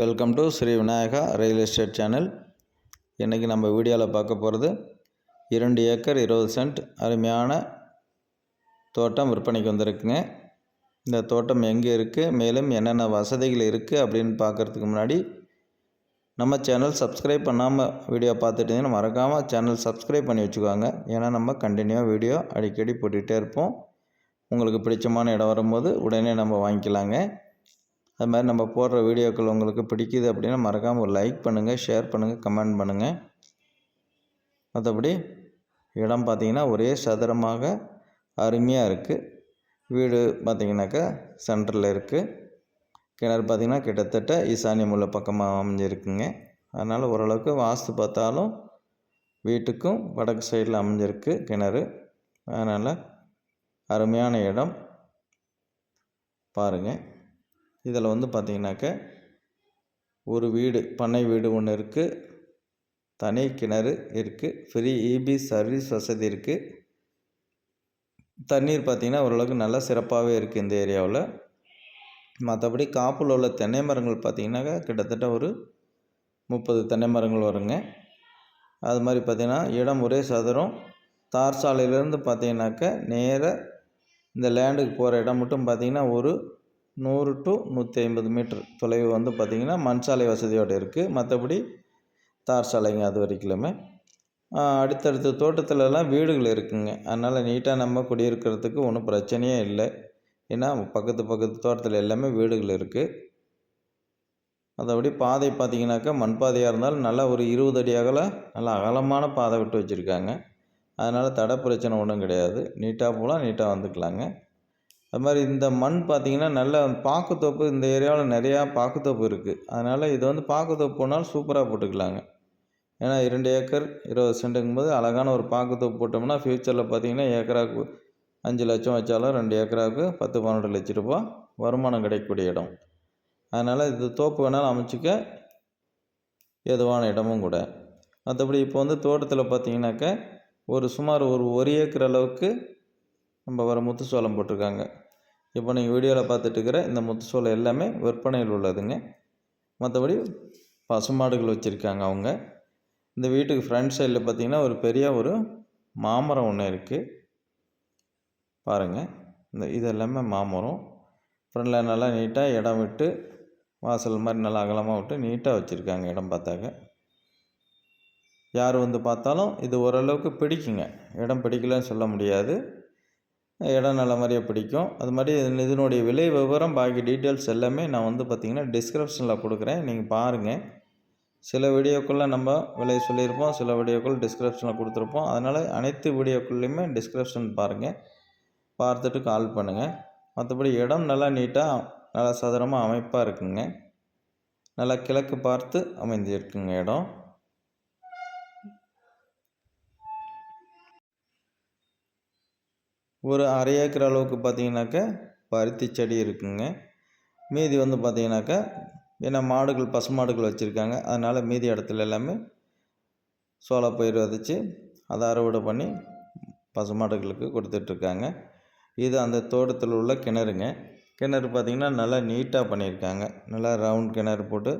Welcome to Shri Vinayaka real estate channel இன்றைக்கி நம்ம வீடியோவில் பார்க்க போகிறது இரண்டு ஏக்கர் இருபது சென்ட் அருமையான தோட்டம் விற்பனைக்கு வந்திருக்குங்க. இந்த தோட்டம் எங்கே இருக்குது மேலும் என்னென்ன வசதிகள் இருக்குது அப்படின்னு பார்க்குறதுக்கு முன்னாடி நம்ம சேனல் சப்ஸ்கிரைப் பண்ணாமல் வீடியோ பார்த்துட்டு மறக்காமல் சேனல் சப்ஸ்கிரைப் பண்ணி வச்சுக்கோங்க. ஏன்னா நம்ம கண்டினியூவாக வீடியோ அடிக்கடி போட்டுகிட்டே இருப்போம். உங்களுக்கு பிடிச்சமான இடம் வரும்போது உடனே நம்ம வாங்கிக்கலாங்க. அது மாதிரி நம்ம போடுற வீடியோக்கள் உங்களுக்கு பிடிக்குது அப்படின்னா மறக்காமல் ஒரு லைக் பண்ணுங்கள் ஷேர் பண்ணுங்கள் கமெண்ட் பண்ணுங்கள் மற்றபடி இடம் பார்த்திங்கன்னா ஒரே சதுரமாக அருமையாக இருக்குது வீடு பார்த்திங்கனாக்கா சென்டரில் இருக்குது கிணறு பார்த்திங்கன்னா கிட்டத்தட்ட ஈசானி முல்லை பக்கமாக அமைஞ்சிருக்குங்க. அதனால் ஓரளவுக்கு வாஸ்து பார்த்தாலும் வீட்டுக்கும் வடக்கு சைடில் அமைஞ்சிருக்கு கிணறு. அதனால் அருமையான இடம். பாருங்கள் இதில் வந்து பார்த்திங்கனாக்க ஒரு வீடு பண்ணை வீடு ஒன்று இருக்குது தனி கிணறு இருக்குது ஃப்ரீ இபி சர்வீஸ் வசதி இருக்குது தண்ணீர் பார்த்திங்கன்னா ஓரளவுக்கு நல்லா சிறப்பாகவே இருக்குது இந்த ஏரியாவில். மற்றபடி காப்பில் உள்ள தென்னை மரங்கள் பார்த்திங்கனாக்கா கிட்டத்தட்ட ஒரு முப்பது தென்னை மரங்கள் வருங்க. அது மாதிரி பார்த்திங்கன்னா இடம் ஒரே சதுரம். தார் சாலையிலேருந்து பார்த்திங்கனாக்க நேராக இந்த லேண்டுக்கு போகிற இடம் மட்டும் பார்த்திங்கன்னா ஒரு நூறு டு நூற்றி ஐம்பது மீட்ரு தொலைவு வந்து பார்த்திங்கன்னா மண் சாலை வசதியோடு இருக்குது மற்றபடி தார் சாலைங்க அது வரைக்குமே. அடுத்தடுத்த தோட்டத்துலலாம் வீடுகள் இருக்குங்க. அதனால் நீட்டாக நம்ம குடியிருக்கிறதுக்கு ஒன்றும் பிரச்சனையே இல்லை. ஏன்னா பக்கத்து பக்கத்து தோட்டத்தில் எல்லாமே வீடுகள் இருக்குது மற்றபடி பாதை பார்த்திங்கனாக்கா மண் பாதையாக இருந்தாலும் நல்லா ஒரு இருபது அடி அகல நல்லா அகலமான பாதை விட்டு வச்சுருக்காங்க. அதனால் தடை பிரச்சனை ஒன்றும் கிடையாது. நீட்டாக போகலாம் நீட்டாக வந்துக்கலாங்க. அது மாதிரி இந்த மண் பார்த்திங்கன்னா நல்ல பாக்குத்தோப்பு இந்த ஏரியாவில் நிறையா பாக்குத்தோப்பு இருக்குது அதனால் இது வந்து பாக்குத்தோப்பு போனாலும் சூப்பராக போட்டுக்கலாங்க. ஏன்னா இரண்டு ஏக்கர் இருபது சென்ட்டுங்கும் போது அழகான ஒரு பாக்குத்தோப்பு போட்டோம்னா ஃப்யூச்சரில் பார்த்திங்கன்னா ஏக்கராவுக்கு அஞ்சு லட்சம் வச்சாலும் ரெண்டு ஏக்கராவுக்கு பத்து பன்னெண்டு லட்ச ரூபா வருமானம் கிடைக்கக்கூடிய இடம். அதனால் இது தோப்பு வேணாலும் அமைச்சிக்க எதுவான இடமும் கூட. மற்றபடி இப்போ வந்து தோட்டத்தில் பார்த்திங்கனாக்க ஒரு சுமார் ஒரு ஒரு ஏக்கர் அளவுக்கு நம்ம வர முத்து சோளம் போட்டிருக்காங்க. இப்போ நீங்கள் வீடியோவில் பார்த்துட்டு இருக்கிற இந்த முத்து சோளம் எல்லாமே விற்பனையில் உள்ளதுங்க. மற்றபடி பசுமாடுகள் வச்சுருக்காங்க அவங்க. இந்த வீட்டுக்கு ஃப்ரண்ட் சைடில் பார்த்திங்கன்னா ஒரு பெரிய ஒரு மாமரம் ஒன்று இருக்குது பாருங்கள் இந்த இது எல்லாமே மாமரம். ஃப்ரண்டில் நல்லா நீட்டாக இடம் விட்டு வாசல் மாதிரி நல்லா அகலமாக விட்டு நீட்டாக வச்சுருக்காங்க இடம் பார்த்தாக்க யார் வந்து பார்த்தாலும் இது ஓரளவுக்கு பிடிக்குங்க. இடம் பிடிக்கலன்னு சொல்ல முடியாது. இடம் நல்ல மாதிரியே பிடிக்கும். அது மாதிரி இதனுடைய விலை விவரம் பாக்கி டீட்டெயில்ஸ் எல்லாமே நான் வந்து பார்த்திங்கன்னா டிஸ்கிரிப்ஷனில் கொடுக்குறேன். நீங்கள் பாருங்கள் சில வீடியோக்களில் நம்ம விலை சொல்லியிருப்போம். சில வீடியோக்கள் டிஸ்கிரிப்ஷனில் கொடுத்துருப்போம். அதனால் அனைத்து வீடியோக்குள்ளேயுமே டிஸ்கிரிப்ஷன் பாருங்கள் பார்த்துட்டு கால் பண்ணுங்கள் மற்றபடி இடம் நல்லா நீட்டாக நல்லா சதுரமாக அமைப்பாக இருக்குங்க. நல்லா கிழக்கு பார்த்து அமைந்திருக்குங்க இடம். ஒரு அரை ஏக்கர் அளவுக்கு பார்த்தீங்கன்னாக்கா பருத்தி செடி இருக்குங்க. மீதி வந்து பார்த்திங்கனாக்கா ஏன்னா மாடுகள் பசு மாடுகள் வச்சுருக்காங்க. அதனால் மீதி இடத்துல எல்லாமே சோளப்பயிர் விதைச்சி அதை அறுவடை பண்ணி பசு மாடுகளுக்கு கொடுத்துட்ருக்காங்க. இது அந்த தோட்டத்தில் உள்ள கிணறுங்க. கிணறு பார்த்திங்கன்னா நல்லா நீட்டாக பண்ணியிருக்காங்க. நல்லா ரவுண்ட் கிணறு போட்டு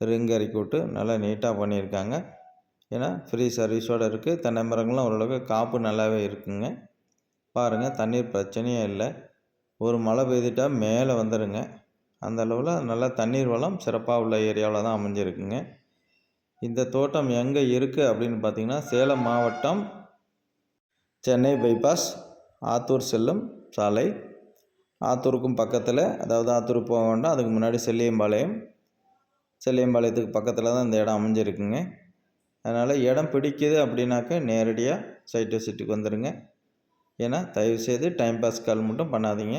ரிங் இறக்கி விட்டு நல்லா நீட்டாக பண்ணியிருக்காங்க. ஏன்னா ஃப்ரீ சர்வீஸோடு இருக்குது. தென்னை மரங்களும் ஓரளவுக்கு காப்பு நல்லாவே இருக்குங்க. பாருங்கள் தண்ணீர் பிரச்சனையே இல்லை. ஒரு மழை பெய்துட்டால் மேலே வந்துடுங்க அந்த அளவில் நல்லா தண்ணீர் வளம் சிறப்பாக உள்ள ஏரியாவில் தான் அமைஞ்சிருக்குங்க. இந்த தோட்டம் எங்கே இருக்குது அப்படின்னு பார்த்தீங்கன்னா சேலம் மாவட்டம் சென்னை பைபாஸ் ஆத்தூர் செல்லும் சாலை. ஆத்தூருக்கும் பக்கத்தில் அதாவது ஆத்தூர் போக வேண்டாம் அதுக்கு முன்னாடி செல்லியம்பாளையம். செல்லியம்பாளையத்துக்கு பக்கத்தில் தான் இந்த இடம் அமைஞ்சிருக்குங்க. அதனால் இடம் பிடிக்குது அப்படின்னாக்க நேரடியாக சைட் விசிட்டுக்கு வந்துடுங்க ஏன்னா தயவுசெய்து டைம் பாஸ் கால் மட்டும் பண்ணாதீங்க.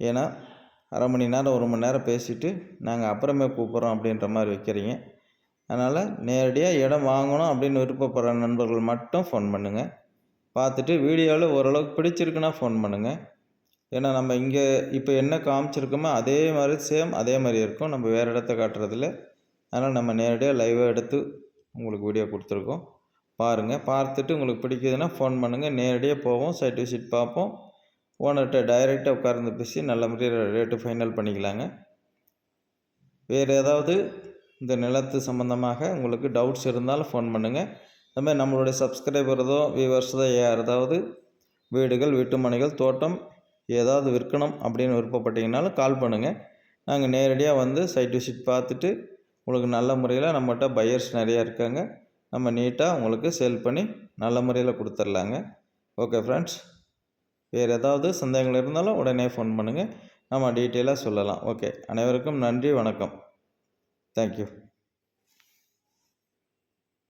ஏன்னா அரை மணி நேரம் ஒரு மணி நேரம் பேசிவிட்டு நாங்கள் அப்புறமே கூப்பிட்றோம் அப்படின்ற மாதிரி வைக்கிறீங்க. அதனால் நேரடியாக இடம் வாங்கணும் அப்படின்னு விருப்பப்படுற நண்பர்கள் மட்டும் ஃபோன் பண்ணுங்கள் பார்த்துட்டு வீடியோவில் ஓரளவுக்கு பிடிச்சிருக்குன்னா ஃபோன் பண்ணுங்கள் ஏன்னா நம்ம இங்கே இப்போ என்ன காமிச்சிருக்கோமோ அதே மாதிரி சேம் அதே மாதிரி இருக்கும். நம்ம வேறு இடத்த காட்டுறதில்ல. அதனால் நம்ம நேரடியாக லைவாக எடுத்து உங்களுக்கு வீடியோ கொடுத்துருக்கோம். பாருங்கள் பார்த்துட்டு உங்களுக்கு பிடிக்குதுன்னா ஃபோன் பண்ணுங்கள் நேரடியாக போவோம். சைட் விசிட் பார்ப்போம். ஓனர்கிட்ட டைரெக்டாக உட்கார்ந்து பேசி நல்ல முறையில் ரேட்டு ஃபைனல் பண்ணிக்கலாங்க. வேறு ஏதாவது இந்த நிலத்து சம்மந்தமாக உங்களுக்கு டவுட்ஸ் இருந்தாலும் ஃபோன் பண்ணுங்கள் அது மாதிரி நம்மளுடைய சப்ஸ்கிரைபர்தோ வியூவர்ஸோ யாராவது வீடுகள் வீட்டுமனைகள் தோட்டம் ஏதாவது விற்கணும் அப்படின்னு விருப்பப்பட்டீங்கனாலும் கால் பண்ணுங்கள் நாங்கள் நேரடியாக வந்து சைட் விசிட் பார்த்துட்டு உங்களுக்கு நல்ல முறையில் நம்மகிட்ட பையர்ஸ் நிறையா இருக்காங்க. நம்ம நீட்டாக உங்களுக்கு சேல் பண்ணி நல்ல முறையில் கொடுத்துர்லாங்க. ஓகே ஃப்ரெண்ட்ஸ் வேறு ஏதாவது சந்தேகங்கள் இருந்தாலும் உடனே ஃபோன் பண்ணுங்கள் நம்ம டீட்டெயிலாக சொல்லலாம். ஓகே அனைவருக்கும் நன்றி வணக்கம். தேங்க்யூ